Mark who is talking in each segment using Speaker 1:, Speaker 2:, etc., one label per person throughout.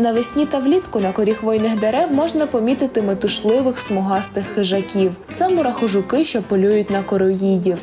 Speaker 1: Навесні та влітку на корі хвойних дерев можна помітити метушливих смугастих хижаків. Це мурахожуки, що полюють на короїдів.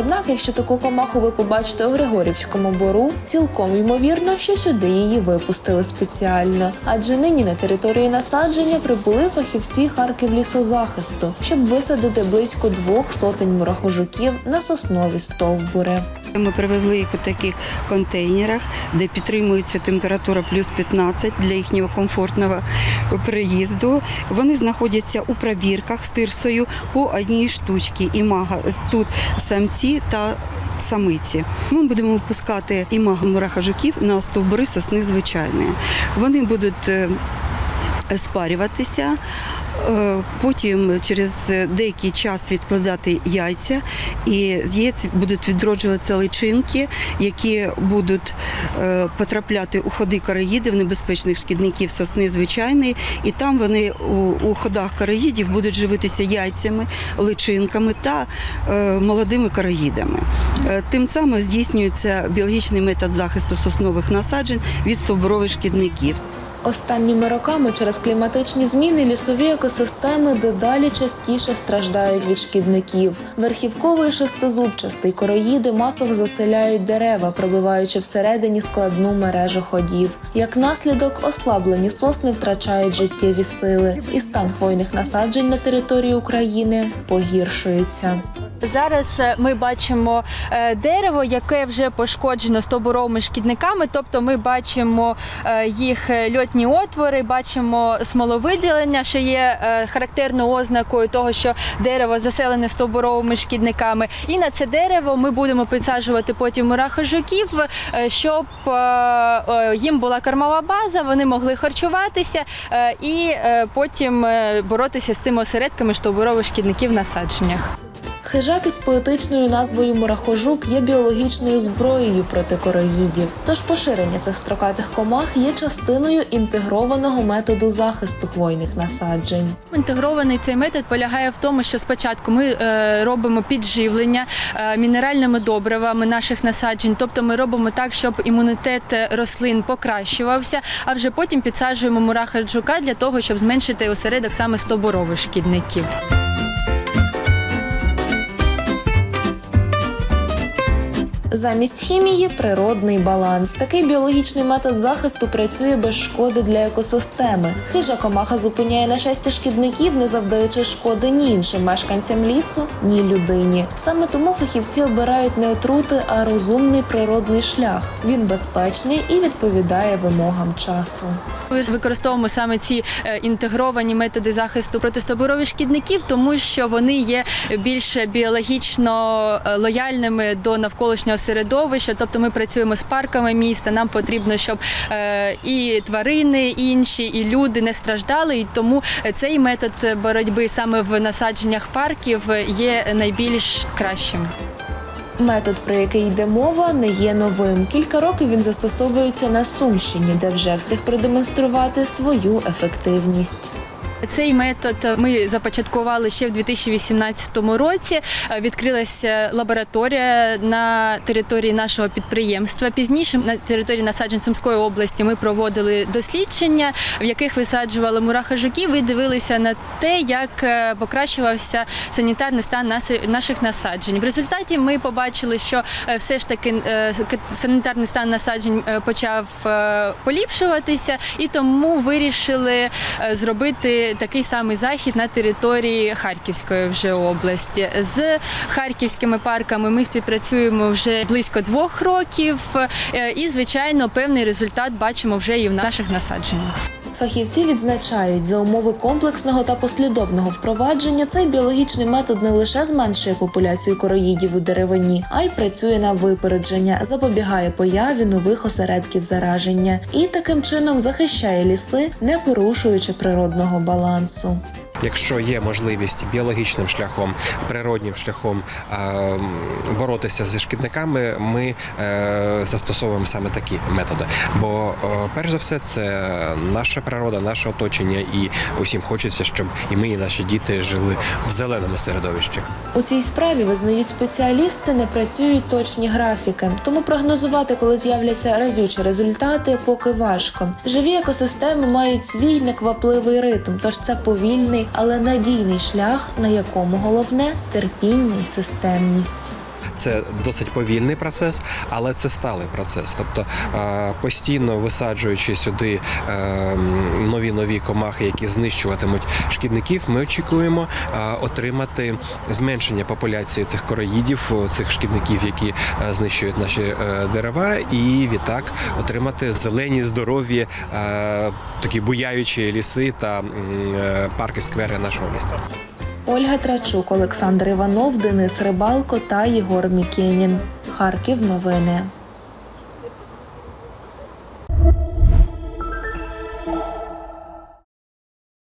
Speaker 1: Однак, якщо таку комаху ви побачите у Григорівському бору, цілком ймовірно, що сюди її випустили спеціально. Адже нині на території насадження прибули фахівці Харків лісозахисту, щоб висадити близько двох сотень мурахожуків на соснові стовбури.
Speaker 2: Ми привезли їх у таких контейнерах, де підтримується температура плюс 15 для їхнього комфортного приїзду. Вони знаходяться у пробірках з тирсою по одній штучці. І мага тут самці та самиці. Ми будемо випускати імага мурахожуків на стовбури сосни звичайної. Вони будуть е, спарюватися. Е, Потім через деякий час відкладати яйця, і з яєць будуть відроджуватися личинки, які будуть е, потрапляти у ходи короїдів, небезпечних шкідників сосни звичайної, і там вони у, ходах короїдів будуть живитися яйцями, личинками та е, молодими короїдами. Е, Тим самим здійснюється біологічний метод захисту соснових насаджень від стовбурових шкідників.
Speaker 1: Останніми роками через кліматичні зміни лісові екосистеми дедалі частіше страждають від шкідників. Верхівковий шестизубчастий короїди масово заселяють дерева, пробиваючи всередині складну мережу ходів. Як наслідок, ослаблені сосни втрачають життєві сили, і стан хвойних насаджень на території України погіршується.
Speaker 3: Зараз е, ми бачимо е, дерево, яке вже пошкоджено стовбуровими шкідниками. Тобто ми бачимо е, їх льотні отвори, бачимо смоловиділення, що є характерною ознакою того, що дерево заселене стовбуровими шкідниками. І на це дерево ми будемо підсаджувати потім мурахожуків, щоб їм була кормова база, вони могли харчуватися і потім боротися з цими осередками стовбурових шкідників в насадженнях.
Speaker 1: Хижак із поетичною назвою мурахожук є біологічною зброєю проти короїдів. Тож поширення цих строкатих комах є частиною інтегрованого методу захисту хвойних насаджень.
Speaker 3: Інтегрований цей метод полягає в тому, що спочатку ми е, робимо підживлення е, мінеральними добривами наших насаджень, тобто ми робимо так, щоб імунітет рослин покращувався, а вже потім підсаджуємо мураха жука для того, щоб зменшити осередок саме стоборових шкідників.
Speaker 1: Замість хімії природний баланс. Такий біологічний метод захисту працює без шкоди для екосистеми. Хижа комаха зупиняє нашестя шкідників, не завдаючи шкоди ні іншим мешканцям лісу, ні людині. Саме тому фахівці обирають не отрути, а розумний природний шлях. Він безпечний і відповідає вимогам часу.
Speaker 3: Ми використовуємо саме ці е, інтегровані методи захисту проти стоборових шкідників, тому що вони є більш біологічно е, лояльними до навколишнього середовища. Тобто ми працюємо з парками міста. Нам потрібно, щоб е, і тварини інші, і люди не страждали. І тому цей метод боротьби саме в насадженнях парків є найбільш кращим.
Speaker 1: Метод, про який йде мова, не є новим. Кілька років він застосовується на Сумщині, де вже встиг продемонструвати свою ефективність.
Speaker 3: Цей метод ми започаткували ще в 2018 році. Відкрилася лабораторія на території нашого підприємства. Пізніше на території насаджень Сумської області ми проводили дослідження, в яких висаджували мурахожуків і дивилися на те, як е, покращувався санітарний стан наших насаджень. В результаті ми побачили, що е, все ж таки е, санітарний стан насаджень почав поліпшуватися, і тому вирішили е, такий самий захід на території Харківської вже області. З харківськими парками ми співпрацюємо вже близько двох років, е, і звичайно певний результат бачимо вже і в наших насадженнях.
Speaker 1: Фахівці відзначають, за умови комплексного та послідовного впровадження цей біологічний метод не лише зменшує популяцію короїдів у деревині, а й працює на випередження, запобігає появі нових осередків зараження і таким чином захищає ліси, не порушуючи природного балансу.
Speaker 4: Якщо є можливість біологічним шляхом, природнім шляхом е, боротися зі шкідниками, ми е, застосовуємо саме такі методи. Бо е, перш за все, це наша природа, наше оточення, і усім хочеться, щоб і ми, і наші діти жили в зеленому середовищі.
Speaker 1: У цій справі визнають спеціалісти, не працюють точні графіки, тому прогнозувати, коли з'являться разючі результати, поки важко. Живі екосистеми мають свій неквапливий ритм, тож це повільний, але надійний шлях, на якому головне терпіння і системність.
Speaker 4: Це досить повільний процес, але це сталий процес. Тобто е, постійно висаджуючи сюди е, нові нові комахи, які знищуватимуть шкідників, ми очікуємо е, отримати зменшення популяції цих короїдів, цих шкідників, які знищують наші дерева, і відтак отримати зелені, здорові, такі буяючі ліси та парки сквери нашого міста.
Speaker 1: Ольга Трачук, Олександр Іванов, Денис Рибалко та Єгор Мікенін. Харків новини.